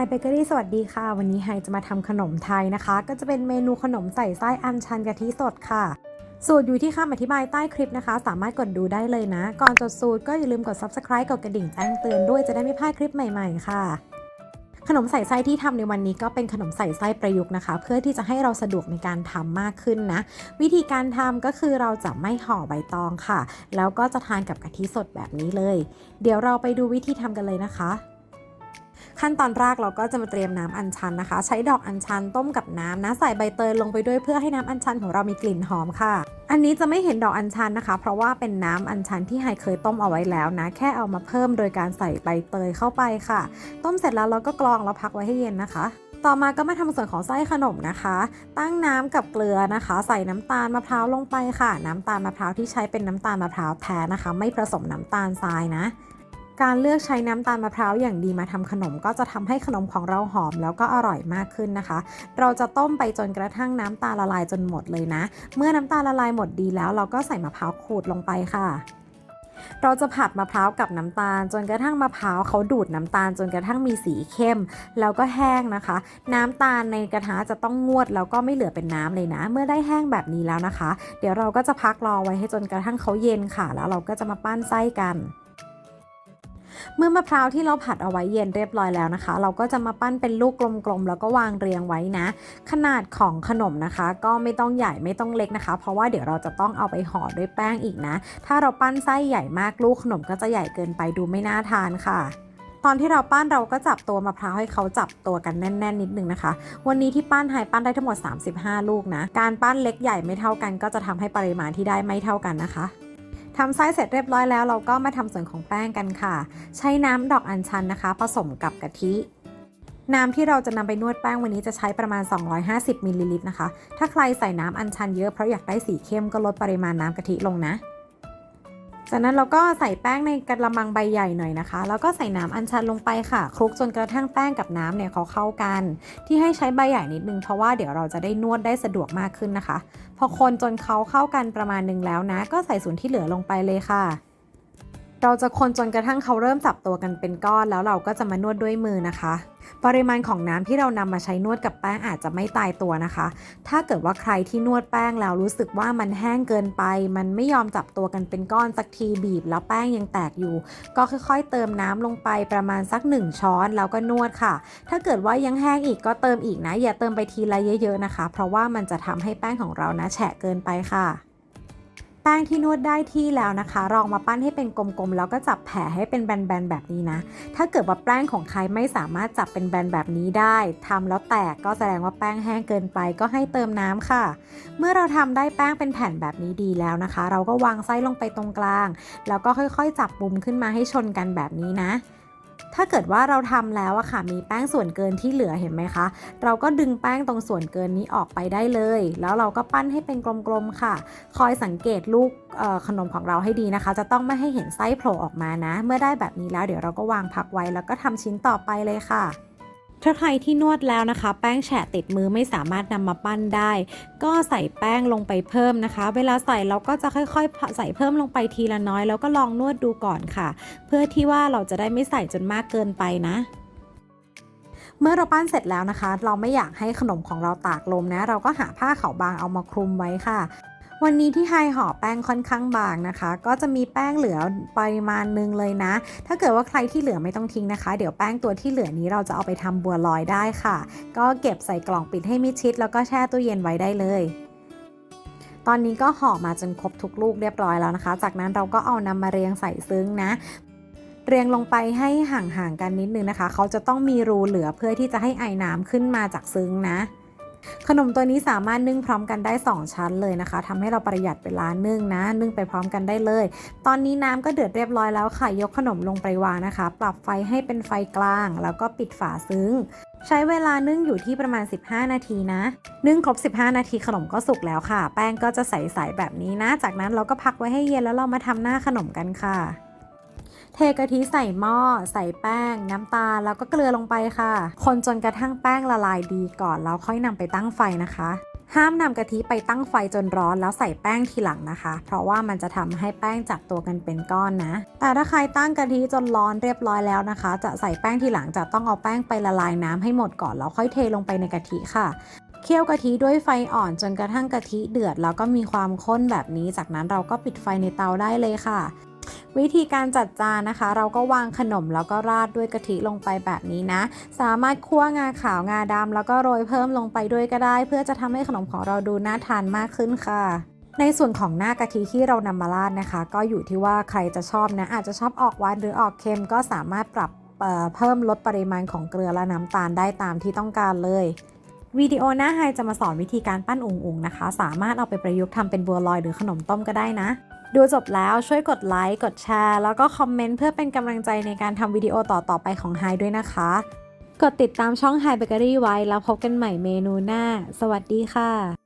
Hi Bakery สวัสดีค่ะ วันนี้ไฮจะมาทำขนมไทยนะคะ ก็จะเป็นเมนูขนมใส่ไส้อัญชันกะทิสดค่ะ สูตรอยู่ที่คำอธิบายใต้คลิปนะคะ สามารถกดดูได้เลยนะ ก่อนจดสูตรก็อย่าลืมกด subscribe กดกระดิ่งแจ้งเตือนด้วยจะได้ไม่พลาดคลิปใหม่ๆ ค่ะ ขนมใส่ไส้ที่ทำในวันนี้ก็เป็นขนมใส่ไส้ประยุกต์นะคะ เพื่อที่จะให้เราสะดวกในการทำมากขึ้นนะ วิธีการทำก็คือเราจะไม่ห่อใบตองค่ะ แล้วก็จะทานกับกะทิสดแบบนี้เลย เดี๋ยวเราไปดูวิธีทำกันเลยนะคะ ขั้นตอนแรกเราก็จะมาเตรียมน้ำอัญชันนะคะ ใช้ดอกอัญชันต้มกับน้ำนะใส่ใบเตยลงไปด้วยเพื่อให้น้ำอัญชันของเรามีกลิ่นหอมค่ะ อันนี้จะไม่เห็นดอกอัญชันนะคะ เพราะว่าเป็นน้ำอัญชันที่ไฮเคยต้มเอาไว้แล้วนะ แค่เอามาเพิ่มโดยการใส่ใบเตยเข้าไปค่ะ ต้มเสร็จแล้วเราก็กรองแล้วพักไว้ให้เย็นนะคะต่อมาก็มาทำส่วนของไส้ขนมนะคะ ตั้งน้ำกับเกลือนะคะ ใส่น้ำตาลมะพร้าวลงไปค่ะ น้ำตาลมะพร้าวที่ใช้เป็นน้ำตาลมะพร้าวแท้นะคะ ไม่ผสมน้ำตาลทรายนะ การเลือกใช้น้ำตาลมะพร้าวอย่างดีมาทำขนมก็จะทำให้ขนมของเราหอมแล้วก็อร่อยมากขึ้นนะคะ เราจะต้มไปจนกระทั่งน้ำตาลละลายจนหมดเลยนะ เมื่อน้ำตาลละลายหมดดีแล้วเราก็ใส่มะพร้าวขูดลงไปค่ะเราจะผัดมะพร้าวกับน้ำตาล จนกระทั่งมะพร้าวเขาดูดน้ำตาล จนกระทั่งมีสีเข้ม แล้วก็แห้งนะคะ น้ำตาลในกระทะจะต้องงวดแล้วก็ไม่เหลือเป็นน้ำเลยนะ เมื่อได้แห้งแบบนี้แล้วนะคะ เดี๋ยวเราก็จะพักรอไว้ให้จนกระทั่งเขาเย็นค่ะ แล้วเราก็จะมาปั้นไส้กัน เมื่อมะพร้าวที่เราผัดเอาไว้เย็นเรียบร้อยแล้วนะคะ เราก็จะมาปั้นเป็นลูกกลมๆแล้วก็วางเรียงไว้นะ ขนาดของขนมนะคะ ก็ไม่ต้องใหญ่ไม่ต้องเล็กนะคะ เพราะว่าเดี๋ยวเราจะต้องเอาไปห่อด้วยแป้งอีกนะ ถ้าเราปั้นไส้ใหญ่มากลูกขนมก็จะใหญ่เกินไปดูไม่น่าทานค่ะตอนที่เราปั้นเราก็จับตัวมะพร้าวให้เขาจับตัวกันแน่น ๆ นิดนึงนะคะ วันนี้ที่ปั้นไฮปั้นได้ทั้งหมด 35 ลูกนะ การปั้นเล็กใหญ่ไม่เท่ากัน ก็จะทำให้ปริมาณที่ได้ไม่เท่ากันนะคะ ทำไส้เสร็จเรียบร้อยแล้ว เราก็มาทำส่วนของแป้งกันค่ะ ใช้น้ำดอกอัญชันนะคะ ผสมกับกะทิน้ำที่เราจะนำไปนวดแป้งวันนี้จะใช้ประมาณ 250มิลลิลิตรนะคะ ถ้าใครใส่น้ำอัญชันเยอะเพราะอยากได้สีเข้มก็ลดปริมาณน้ำกะทิลงนะ จากนั้นเราก็ใส่แป้งในกระมังใบใหญ่หน่อยนะคะ แล้วก็ใส่น้ำอัญชันลงไปค่ะ คลุกจนกระทั่งแป้งกับน้ำเนี่ยเขาเข้ากัน ที่ให้ใช้ใบใหญ่นิดนึงเพราะว่าเดี๋ยวเราจะได้นวดได้สะดวกมากขึ้นนะคะ พอคนจนเขาเข้ากันประมาณนึงแล้วนะ ก็ใส่ส่วนที่เหลือลงไปเลยค่ะ เราจะคนจนกระทั่งเขาเริ่มจับตัวกันเป็นก้อน แล้วเราก็จะมานวดด้วยมือนะคะ ปริมาณของน้ำที่เรานำมาใช้นวดกับแป้งอาจจะไม่ตายตัวนะคะ ถ้าเกิดว่าใครที่นวดแป้งแล้วรู้สึกว่ามันแห้งเกินไป มันไม่ยอมจับตัวกันเป็นก้อนสักทีบีบ แล้วแป้งยังแตกอยู่ ก็ค่อยๆ เติมน้ำลงไปประมาณสัก 1 ช้อนแล้วก็นวดค่ะ ถ้าเกิดว่ายังแห้งอีกก็เติมอีกนะ อย่าเติมไปทีละเยอะๆนะคะ เพราะว่ามันจะทำให้แป้งของเรานะแฉะเกินไปค่ะ ป้งที่นวดได้ที่แล้วนะคะ ลองมาปั้นให้เป็นกลมๆ แล้วก็จับแผ่ให้เป็นแบนๆ แบบนี้นะ ถ้าเกิดว่าแป้งของใครไม่สามารถจับเป็นแบนแบบนี้ได้ทำแล้วแตกก็แสดงว่าแป้งแห้งเกินไปก็ให้เติมน้ำค่ะ เมื่อเราทำได้แป้งเป็นแผ่นแบบนี้ดีแล้วนะคะ เราก็วางไส้ลงไปตรงกลาง แล้วก็ค่อยๆ จับมุมขึ้นมาให้ชนกันแบบนี้นะ ถ้าเกิดว่าเราทำแล้วอะค่ะ มีแป้งส่วนเกินที่เหลือเห็นไหมคะ เราก็ดึงแป้งตรงส่วนเกินนี้ออกไปได้เลย แล้วเราก็ปั้นให้เป็นกลมๆค่ะ คอยสังเกตลูกขนมของเราให้ดีนะคะ จะต้องไม่ให้เห็นไส้โผล่ออกมานะ เมื่อได้แบบนี้แล้วเดี๋ยวเราก็วางพักไว้แล้วก็ทำชิ้นต่อไปเลยค่ะ ถ้าใครที่นวดแล้วนะคะ แป้งแฉะติดมือไม่สามารถนำมาปั้นได้ ก็ใส่แป้งลงไปเพิ่มนะคะ เวลาใส่เราก็จะค่อยๆ ใส่เพิ่มลงไปทีละน้อย แล้วก็ลองนวดดูก่อนค่ะ เพื่อที่ว่าเราจะได้ไม่ใส่จนมากเกินไปนะ เมื่อเราปั้นเสร็จแล้วนะคะ เราไม่อยากให้ขนมของเราตากลมนะ เราก็หาผ้าขาวบางเอามาคลุมไว้ค่ะ วันนี้ที่ไฮห่อแป้งค่อนข้างบางนะคะ ก็จะมีแป้งเหลือปริมาณหนึงเลยนะ ถ้าเกิดว่าใครที่เหลือไม่ต้องทิ้งนะคะ เดี๋ยวแป้งตัวที่เหลือนี้เราจะเอาไปทำบัวลอยได้ค่ะ ก็เก็บใส่กล่องปิดให้มิดชิด แล้วก็แช่ตู้เย็นไว้ได้เลยตอนนี้ก็ห่อมาจนครบทุกลูกเรียบร้อยแล้วนะคะ จากนั้นเราก็เอานำมาเรียงใส่ซึ้งนะ เรียงลงไปให้ห่างๆกันนิดนึงนะคะ เขาจะต้องมีรูเหลือเพื่อที่จะให้ไอน้ำขึ้นมาจากซึ้งนะ ขนมตัวนี้สามารถนึ่งพร้อมกันได้ 2 ชั้นเลยนะคะทำให้เราประหยัดเวลานึ่งนะ นึ่งไปพร้อมกันได้เลย ตอนนี้น้ำก็เดือดเรียบร้อยแล้วค่ะ ยกขนมลงไปวางนะคะ ปรับไฟให้เป็นไฟกลาง แล้วก็ปิดฝาซึ้งใช้เวลานึ่งอยู่ที่ประมาณ 15 นาทีนะ นึ่งครบ 15 นาทีขนมก็สุกแล้วค่ะ แป้งก็จะใสๆแบบนี้นะ จากนั้นเราก็พักไว้ให้เย็นแล้วเรามาทำหน้าขนมกันค่ะ เทกะทิใส่หม้อ ใส่แป้ง น้ำตาลแล้วก็เกลือลงไปค่ะ คนจนกระทั่งแป้งละลายดีก่อนแล้วค่อยนำไปตั้งไฟนะคะ ห้ามนำกะทิไปตั้งไฟจนร้อนแล้วใส่แป้งทีหลังนะคะ เพราะว่ามันจะทำให้แป้งจับตัวกันเป็นก้อนนะ แต่ถ้าใครตั้งกะทิจนร้อนเรียบร้อยแล้วนะคะ จะใส่แป้งทีหลังจะต้องเอาแป้งไปละลายน้ำให้หมดก่อนแล้วค่อยเทลงไปในกะทิค่ะเคี่ยวกะทิด้วยไฟอ่อนจนกระทั่งกะทิเดือด แล้วก็มีความข้นแบบนี้ จากนั้นเราก็ปิดไฟในเตาได้เลยค่ะ วิธีการจัดจานนะคะ เราก็วางขนมแล้วก็ราดด้วยกะทิลงไปแบบนี้นะ สามารถคั่วงาขาวงาดำแล้วก็โรยเพิ่มลงไปด้วยก็ได้ เพื่อจะทำให้ขนมของเราดูน่าทานมากขึ้นค่ะในส่วนของหน้ากะทิที่เรานำมาราดนะคะ ก็อยู่ที่ว่าใครจะชอบนะ อาจจะชอบออกหวานหรือออกเค็มก็สามารถปรับเอ่อเพิ่มลดปริมาณของเกลือและน้ำตาลได้ตามที่ต้องการเลยวิดีโอหน้าไฮจะมาสอนวิธีการปั้นอุ๋งๆนะคะ สามารถเอาไปประยุกต์ทำเป็นบัวลอยหรือขนมต้มก็ได้นะ ดูจบแล้วช่วยกดไลค์กดแชร์ แล้วก็คอมเมนต์เพื่อเป็นกำลังใจในการทำวิดีโอต่อๆไปของไฮด้วยนะคะ กดติดตามช่อง Hi Bakery ไว้แล้วพบกันใหม่เมนูหน้า สวัสดีค่ะ